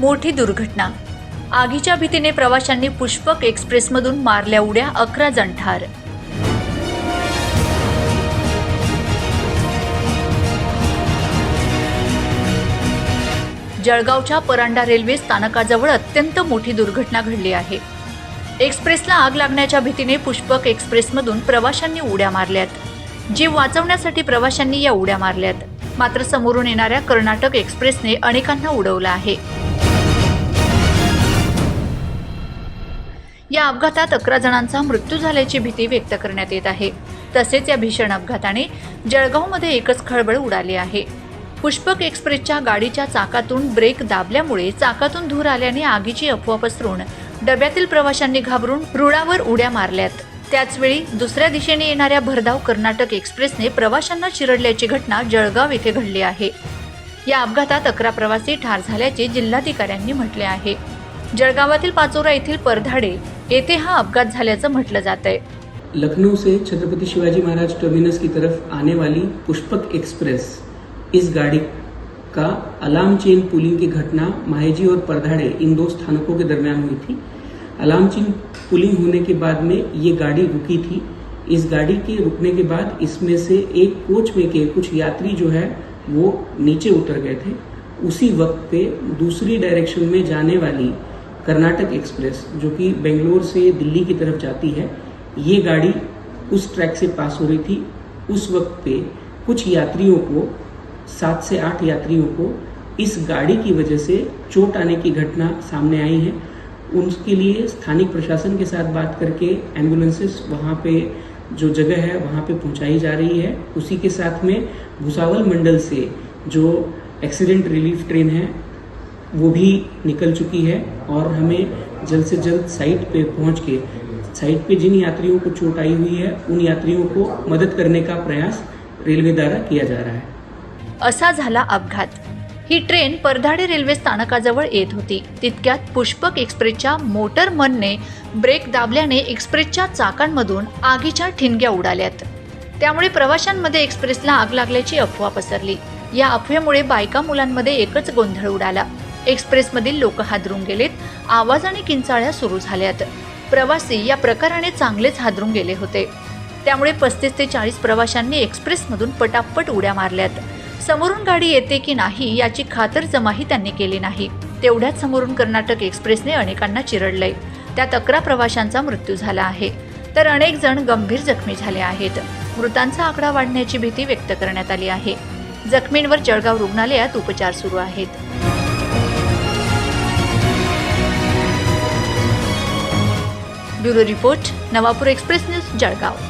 मोठी दुर्घटना. आगीच्या भीतीने प्रवाशांनी पुष्पक एक्सप्रेसमधून मारल्या उड्या अकरा जण ठार जळगावच्या परांडा रेल्वे स्थानकाजवळ अत्यंत मोठी दुर्घटना घडली आहे. एक्सप्रेसला आग लागण्याच्या भीतीने पुष्पक एक्सप्रेसमधून प्रवाशांनी उड्या मारल्यात. जीव वाचवण्यासाठी प्रवाशांनी या उड्या मारल्यात. मात्र समोरून येणाऱ्या कर्नाटक एक्सप्रेसने अनेकांना उडवलं आहे. या अपघातात अकरा जणांचा मृत्यू झाल्याची भीती व्यक्त करण्यात येत आहे. तसेच या भीषण अपघाताने जळगावमध्ये एकच खळबळ उडाली आहे. पुष्पक एक्सप्रेसच्या गाडीच्या चाकातून ब्रेक दाबल्यामुळे चाकातून धूर आल्याने आगीची अफवा पसरून डब्यातील प्रवाशांनी घाबरून रुळावर उड्या मारल्यात. त्याचवेळी दुसऱ्या दिशेने येणाऱ्या भरधाव कर्नाटक एक्सप्रेसने प्रवाशांना चिरडल्याची घटना जळगाव येथे घडली आहे. या अपघातात अकरा प्रवासी ठार झाल्याचे जिल्हाधिकाऱ्यांनी म्हटले आहे. जळगावातील पाचोरा येथील परधाडे येथे हा अपघात झाल्याचं म्हटलं जात आहे लखनऊ से छत्रपति शिवाजी महाराज टर्मिनस की तरफ़ आने वाली पुष्पक एक्सप्रेस. इस गाड़ी का अलार्म चेन पुलिंग की घटना माहेजी और परधाड़े इन दो स्थानकों के दरमियान हुई थी। अलार्म चेन पुलिंग होने के बाद में ये गाड़ी रुकी थी। इस गाड़ी के रुकने के बाद इसमें से एक कोच में के कुछ यात्री जो है, वो नीचे उतर गए थे। उसी वक्त पे दूसरी डायरेक्शन में जाने वाली कर्नाटक एक्सप्रेस, जो कि बेंगलोर से दिल्ली की तरफ़ जाती है, ये गाड़ी उस ट्रैक से पास हो रही थी। उस वक्त पे कुछ यात्रियों को, सात से आठ यात्रियों को, इस गाड़ी की वजह से चोट आने की घटना सामने आई है। उनके लिए स्थानिक प्रशासन के साथ बात करके एम्बुलेंसेस वहाँ पे, जो जगह है, वहाँ पे पहुँचाई जा रही है। उसी के साथ में भुसावल मंडल से जो एक्सीडेंट रिलीफ ट्रेन है वो भी निकल चुकी है और हमें जल्द से जल्द साइट पे पहुंच के साइट पे जिन यात्रियों को चोट आई हुई है उन यात्रियों को मदद करने का प्रयास रेलवे द्वारा किया जा रहा है। असा झाला अपघात. ही ट्रेन परधाडे रेल्वे स्थानकाजवळ येत होती. तितक्यात पुष्पक एक्सप्रेसच्या मोटर मनने ब्रेक दाबल्याने एक्सप्रेसच्या चाकांमधून आगीच्या ठिणग्या उडाल्यात. त्यामुळे प्रवाशांमध्ये एक्सप्रेसला आग लागल्याची अफवा पसरली. या अफवेमुळे बायका मुलांमध्ये एकच गोंधळ उडाला. एक्सप्रेसमधील लोक हादरून गेलेत. आवाज आणि किंचाळ्या सुरू झाल्यात. प्रवासी या प्रकाराने चांगलेच हादरून गेले होते. त्यामुळे पस्तीस ते चाळीस प्रवाशांनी एक्सप्रेसमधून पटापट उड्या मारल्यात. समोरून गाडी येते की नाही याची खातरजमाही त्यांनी केली नाही. तेवढ्याच समोरून कर्नाटक एक्सप्रेसने अनेकांना चिरडलंय. त्यात अकरा प्रवाशांचा मृत्यू झाला आहे. तर अनेक जण गंभीर जखमी झाले आहेत. मृतांचा आकडा वाढण्याची भीती व्यक्त करण्यात आली आहे. जखमींवर जळगाव रुग्णालयात उपचार सुरू आहेत. bureau report Navapur express news Jalgaon